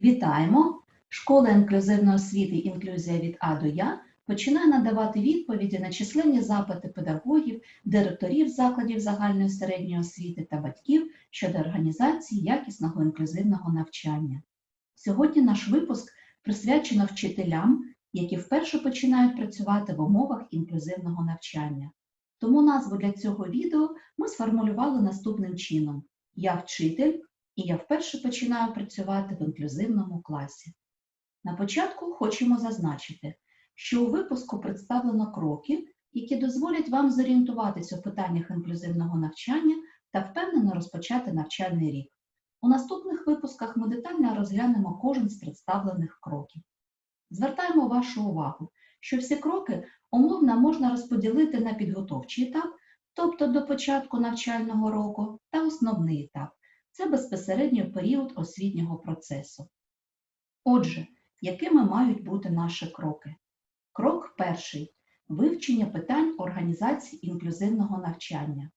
Вітаємо! Школа інклюзивної освіти «Інклюзія від А до Я» починає надавати відповіді на численні запити педагогів, директорів закладів загальної середньої освіти та батьків щодо організації якісного інклюзивного навчання. Сьогодні наш випуск присвячено вчителям, які вперше починають працювати в умовах інклюзивного навчання. Тому назву для цього відео ми сформулювали наступним чином: Я вчитель і я вперше починаю працювати в інклюзивному класі. На початку хочемо зазначити, що у випуску представлено кроки, які дозволять вам зорієнтуватися у питаннях інклюзивного навчання та впевнено розпочати навчальний рік. У наступних випусках ми детально розглянемо кожен з представлених кроків. Звертаємо вашу увагу, що всі кроки умовно можна розподілити на підготовчий етап, тобто до початку навчального року, та основний етап це безпосередньо період освітнього процесу. Отже, якими мають бути наші кроки? Крок перший вивчення питань організації інклюзивного навчання.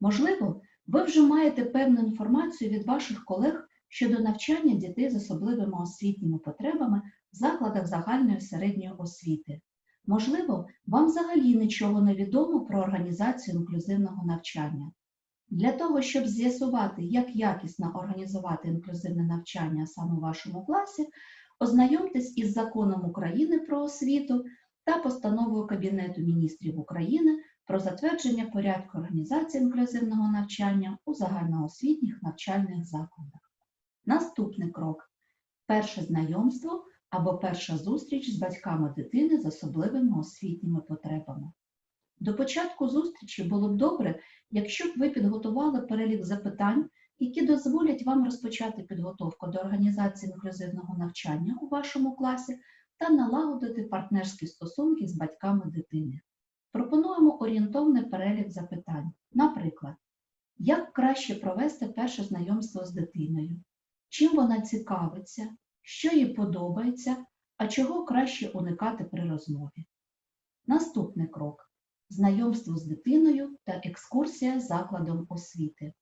Можливо, ви вже маєте певну інформацію від ваших колег щодо навчання дітей з особливими освітніми потребами в закладах загальної середньої освіти. Можливо, вам взагалі нічого не відомо про організацію інклюзивного навчання. Для того, щоб з'ясувати, як якісно організувати інклюзивне навчання саме у вашому класі, ознайомтесь із Законом України про освіту та постановою Кабінету міністрів України про затвердження порядку організації інклюзивного навчання у загальноосвітніх навчальних закладах. Наступний крок перше знайомство або перша зустріч з батьками дитини з особливими освітніми потребами. До початку зустрічі було б добре, якщо б ви підготували перелік запитань, які дозволять вам розпочати підготовку до організації інклюзивного навчання у вашому класі та налагодити партнерські стосунки з батьками дитини. Пропонуємо орієнтовний перелік запитань. Наприклад, як краще провести перше знайомство з дитиною, чим вона цікавиться, що їй подобається, а чого краще уникати при розмові. Наступний крок знайомство з дитиною та екскурсія закладом освіти.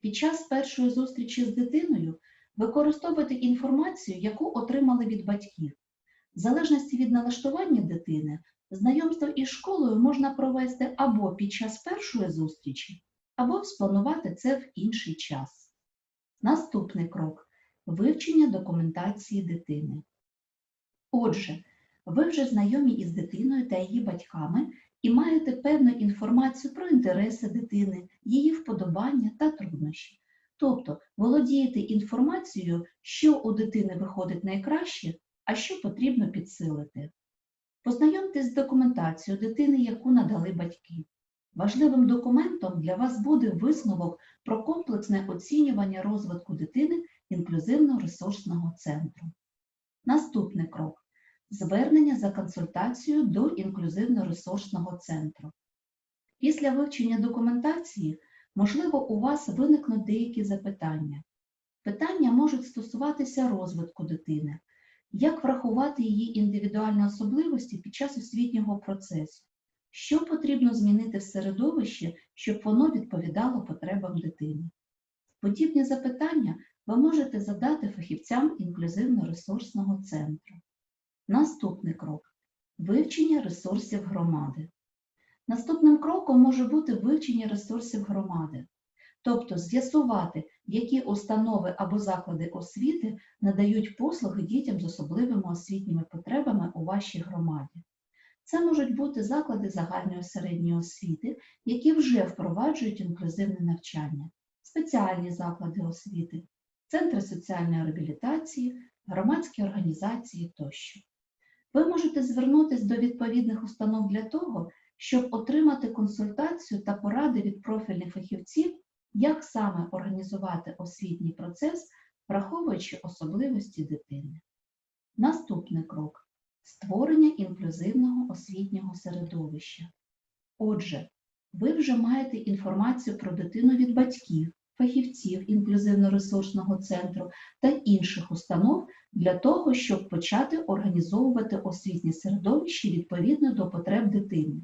Під час першої зустрічі з дитиною використовуйте інформацію, яку отримали від батьків. В залежності від налаштування дитини, знайомство із школою можна провести або під час першої зустрічі, або спланувати це в інший час. Наступний крок вивчення документації дитини. Отже, ви вже знайомі із дитиною та її батьками і маєте певну інформацію про інтереси дитини, її вподобання та труднощі. Тобто володієте інформацією, що у дитини виходить найкраще, а що потрібно підсилити. Познайомтесь з документацією дитини, яку надали батьки. Важливим документом для вас буде висновок про комплексне оцінювання розвитку дитини інклюзивно-ресурсного центру. Наступний крок звернення за консультацією до інклюзивно-ресурсного центру. Після вивчення документації, можливо, у вас виникнуть деякі запитання. Питання можуть стосуватися розвитку дитини, як врахувати її індивідуальні особливості під час освітнього процесу, що потрібно змінити в середовищі, щоб воно відповідало потребам дитини. Подібні запитання ви можете задати фахівцям інклюзивно-ресурсного центру. Наступний крок вивчення ресурсів громади. Наступним кроком може бути вивчення ресурсів громади, тобто з'ясувати, які установи або заклади освіти надають послуги дітям з особливими освітніми потребами у вашій громаді. Це можуть бути заклади загальної середньої освіти, які вже впроваджують інклюзивне навчання, спеціальні заклади освіти, центри соціальної реабілітації, громадські організації тощо. Ви можете звернутися до відповідних установ для того, щоб отримати консультацію та поради від профільних фахівців, як саме організувати освітній процес, враховуючи особливості дитини. Наступний крок створення інклюзивного освітнього середовища. Отже, ви вже маєте інформацію про дитину від батьків, фахівців інклюзивно-ресурсного центру та інших установ для того, щоб почати організовувати освітнє середовище відповідно до потреб дитини.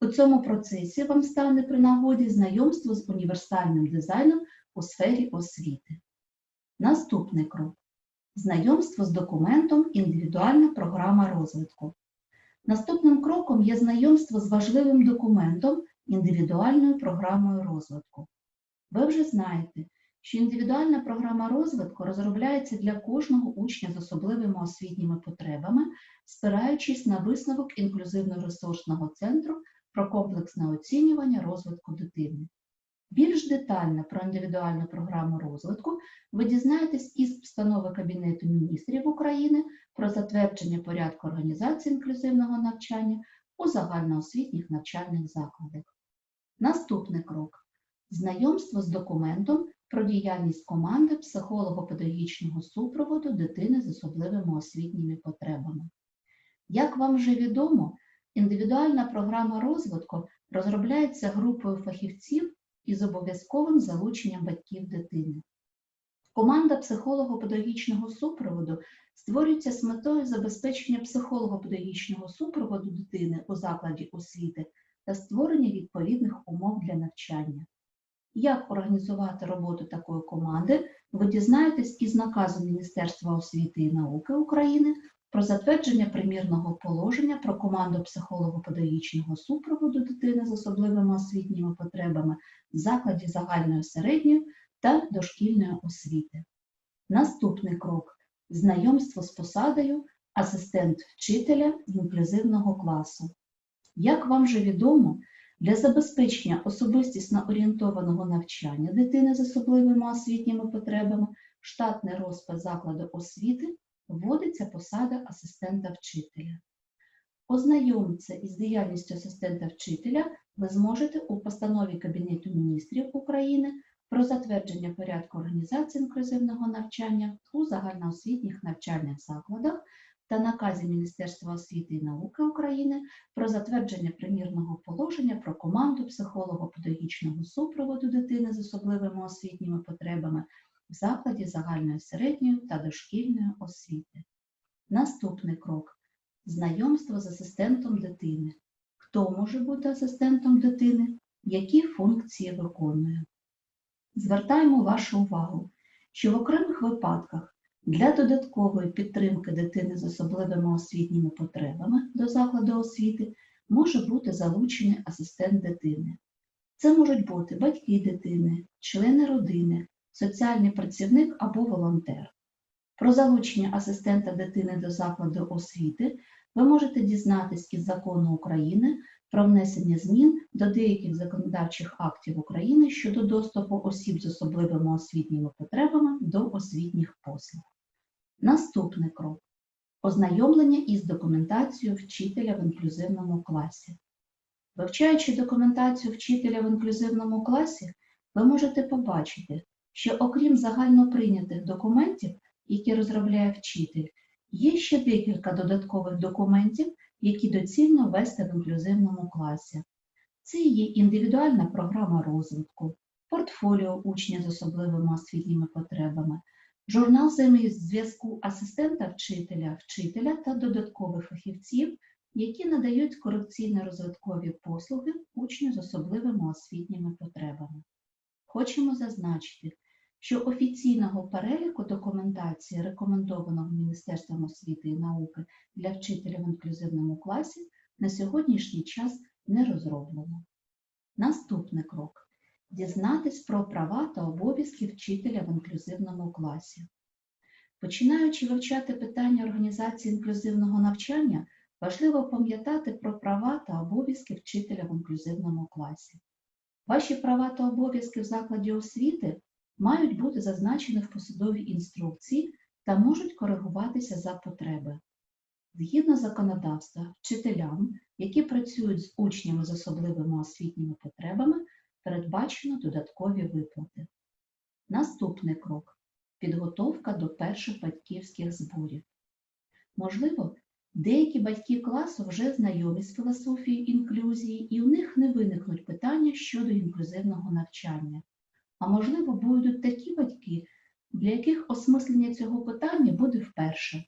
У цьому процесі вам стане при нагоді знайомство з універсальним дизайном у сфері освіти. Наступний крок знайомство з документом Індивідуальна програма розвитку. Наступним кроком є знайомство з важливим документом індивідуальною програмою розвитку. Ви вже знаєте, що індивідуальна програма розвитку розробляється для кожного учня з особливими освітніми потребами, спираючись на висновок інклюзивно-ресурсного центру про комплексне оцінювання розвитку дитини. Більш детально про індивідуальну програму розвитку ви дізнаєтесь із постанови Кабінету міністрів України про затвердження порядку організації інклюзивного навчання у загальноосвітніх навчальних закладах. Наступний крок знайомство з документом про діяльність команди психолого-педагогічного супроводу дитини з особливими освітніми потребами. Як вам вже відомо, індивідуальна програма розвитку розробляється групою фахівців із обов'язковим залученням батьків дитини. Команда психолого-педагогічного супроводу створюється з метою забезпечення психолого-педагогічного супроводу дитини у закладі освіти та створення відповідних умов для навчання. Як організувати роботу такої команди, ви дізнаєтесь із наказу Міністерства освіти і науки України про затвердження примірного положення про команду психолого-педагогічного супроводу дитини з особливими освітніми потребами в закладі загальної середньої та дошкільної освіти. Наступний крок знайомство з посадою асистент вчителя інклюзивного класу. Як вам вже відомо, для забезпечення особистісно орієнтованого навчання дитини з особливими освітніми потребами штатний розпис закладу освіти вводиться посада асистента вчителя. Ознайомитися із діяльністю асистента вчителя ви зможете у постанові Кабінету міністрів України про затвердження порядку організації інклюзивного навчання у загальноосвітніх навчальних закладах та наказі Міністерства освіти і науки України про затвердження примірного положення про команду психолого-педагогічного супроводу дитини з особливими освітніми потребами в закладі загальної середньої та дошкільної освіти. Наступний крок знайомство з асистентом дитини. Хто може бути асистентом дитини? Які функції виконує? Звертаємо вашу увагу, що в окремих випадках для додаткової підтримки дитини з особливими освітніми потребами до закладу освіти може бути залучений асистент дитини. Це можуть бути батьки дитини, члени родини, соціальний працівник або волонтер. Про залучення асистента дитини до закладу освіти ви можете дізнатись із закону України про внесення змін до деяких законодавчих актів України щодо доступу осіб з особливими освітніми потребами до освітніх послуг. Наступний крок ознайомлення із документацією вчителя в інклюзивному класі. Вивчаючи документацію вчителя в інклюзивному класі, ви можете побачити, що окрім загальноприйнятих документів, які розробляє вчитель, є ще декілька додаткових документів, які доцільно ввести в інклюзивному класі. Це є індивідуальна програма розвитку, портфоліо учня з особливими освітніми потребами, журнал зв'язку асистента вчителя, вчителя та додаткових фахівців, які надають корекційно-розвиткові послуги учню з особливими освітніми потребами. Хочемо зазначити, що офіційного переліку документації, рекомендованого Міністерством освіти і науки для вчителя в інклюзивному класі, на сьогоднішній час не розроблено. Наступний крок дізнатись про права та обов'язки вчителя в інклюзивному класі. Починаючи вивчати питання організації інклюзивного навчання, важливо пам'ятати про права та обов'язки вчителя в інклюзивному класі. Ваші права та обов'язки в закладі освіти мають бути зазначені в посадовій інструкції та можуть коригуватися за потреби. Згідно законодавства, вчителям, які працюють з учнями з особливими освітніми потребами, передбачено додаткові виплати. Наступний крок підготовка до перших батьківських зборів. Можливо, деякі батьки класу вже знайомі з філософією інклюзії, і у них не виникнуть питання щодо інклюзивного навчання. А можливо, будуть такі батьки, для яких осмислення цього питання буде вперше.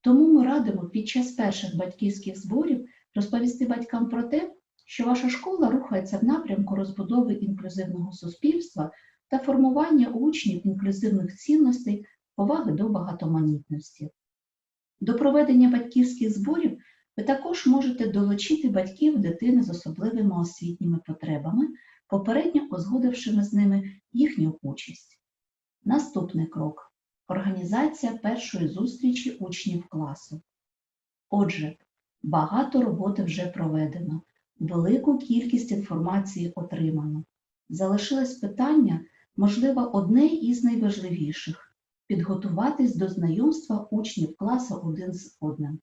Тому ми радимо під час перших батьківських зборів розповісти батькам про те, що ваша школа рухається в напрямку розбудови інклюзивного суспільства та формування учнів інклюзивних цінностей поваги до багатоманітності. До проведення батьківських зборів ви також можете долучити батьків дитини з особливими освітніми потребами, попередньо узгодившими з ними їхню участь. Наступний крок організація першої зустрічі учнів класу. Отже, багато роботи вже проведено, велику кількість інформації отримано. Залишилось питання, можливо, одне із найважливіших підготуватись до знайомства учнів класу один з одним.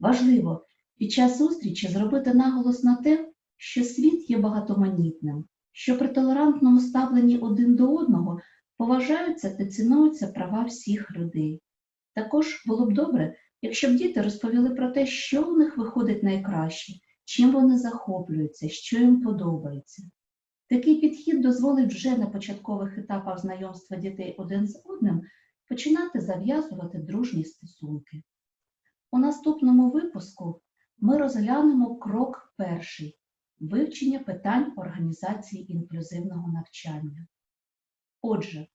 Важливо під час зустрічі зробити наголос на те, що світ є багатоманітним, що при толерантному ставленні один до одного поважаються та цінуються права всіх людей. Також було б добре, якщо б діти розповіли про те, що у них виходить найкраще, чим вони захоплюються, що їм подобається. Такий підхід дозволить вже на початкових етапах знайомства дітей один з одним починати зав'язувати дружні стосунки. У наступному випуску ми розглянемо крок перший вивчення питань організації інклюзивного навчання. Отже,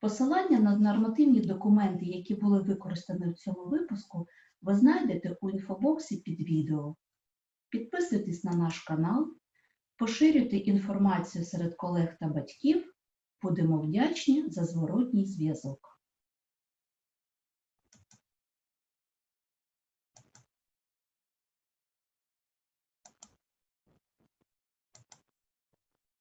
посилання на нормативні документи, які були використані в цьому випуску, ви знайдете у інфобоксі під відео. Підписуйтесь на наш канал, поширюйте інформацію серед колег та батьків. Будемо вдячні за зворотній зв'язок.